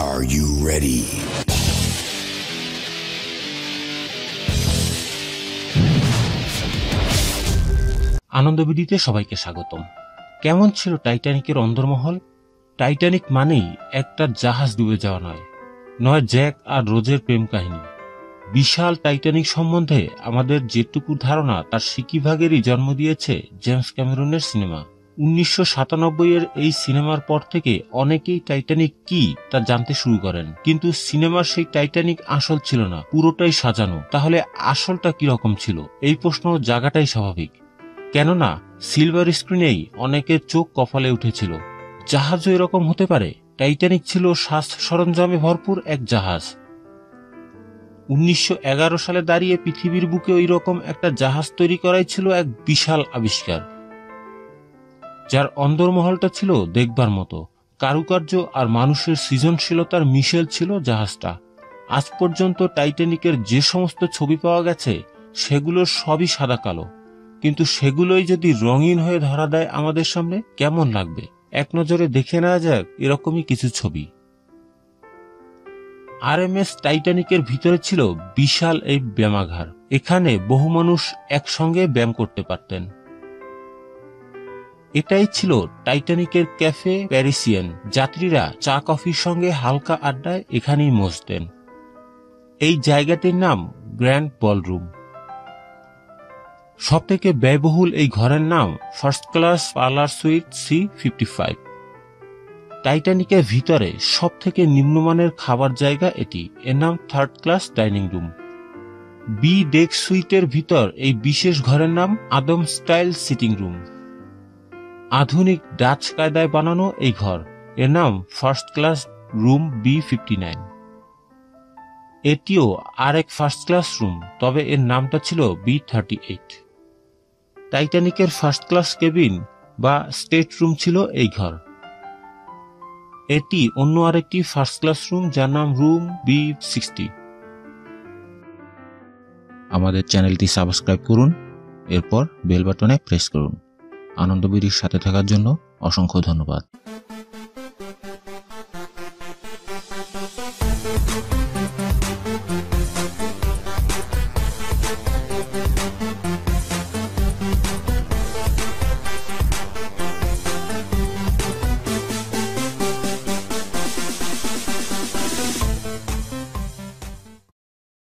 Are you ready? আনন্দবিদিতে সবাইকে স্বাগতম। কেমন ছিল টাইটানিকের অন্দরমহল? টাইটানিক মানেই একটা জাহাজ ডুবে যাওয়া নয় নয় জ্যাক আর রোজের প্রেম কাহিনী। বিশাল টাইটানিক সম্বন্ধে আমাদের যেটুকু ধারণা, তার সিকিভাগেরই জন্ম দিয়েছে জেমস ক্যামেরনের সিনেমা। উনিশশো সাতানব্বই এর এই সিনেমার পর থেকে অনেকেই টাইটানিক কি তা জানতে শুরু করেন। কিন্তু সিনেমার সেই টাইটানিক আসল ছিল না, পুরোটাই সাজানো। তাহলে আসলটা কীরকম ছিল? এই প্রশ্ন জাগাটাই স্বাভাবিক। কেননা, সিলভার স্ক্রিনেই অনেকের চোখ কপালে উঠেছিল। জাহাজও এরকম হতে পারে? টাইটানিক ছিল স্বাস্থ্য সরঞ্জামে ভরপুর এক জাহাজ। উনিশশো এগারো সালে দাঁড়িয়ে পৃথিবীর বুকে ওই রকম একটা জাহাজ তৈরি করাই ছিল এক বিশাল আবিষ্কার। যার অন্দরমহলটা ছিল দেখবার মতো, কারুকার্য আর মানুষের সৃজনশীলতার মিশেল ছিল জাহাজটা। আজ পর্যন্ত টাইটানিকের যে সমস্ত ছবি পাওয়া গেছে, সেগুলোর সবই সাদা কালো। কিন্তু সেগুলোই যদি রঙিন হয়ে ধরা দেয় আমাদের সামনে, কেমন লাগবে? এক নজরে দেখে নেওয়া যাক এরকমই কিছু ছবি। আর এম এস টাইটানিকের ভিতরে ছিল বিশাল এই ব্যায়ামাগার এখানে বহু মানুষ একসঙ্গে ব্যায়াম করতে পারতেন। এটাই ছিল টাইটানিকের ক্যাফে প্যারিসিয়ান। যাত্রীরা চা, কফির সঙ্গে হালকা আড্ডায় এখানেই মসতেন। এই জায়গাটির নাম গ্র্যান্ড বলরুম। সব থেকে ব্যয়বহুল এই ঘরের নাম first class parlour suite C fifty five. টাইটানিকের ভিতরে সব থেকে নিম্নমানের খাবার জায়গা এটি। এর নাম third class dining room. B deck সুইটের ভিতর এই বিশেষ ঘরের নাম আদম স্টাইল সিটিং রুম। আধুনিক ডাচ কায়দায় বানানো এই ঘর। এর নাম first class room B fifty nine এটিও আরেক ফার্স্ট ক্লাস রুম, তবে এর নামটা ছিল বি থার্টি এইট টাইটানিকের ফার্স্ট ক্লাস কেবিন বা স্টেট রুম ছিল এই ঘর। এটি অন্য আরেকটি ফার্স্ট ক্লাস রুম যার নাম রুম বি সিক্সটি আমাদের চ্যানেলটি সাবস্ক্রাইব করুন, এরপর বেল বাটনে প্রেস করুন। আনন্দবিড়ির সাথে থাকার জন্য অসংখ্য ধন্যবাদ।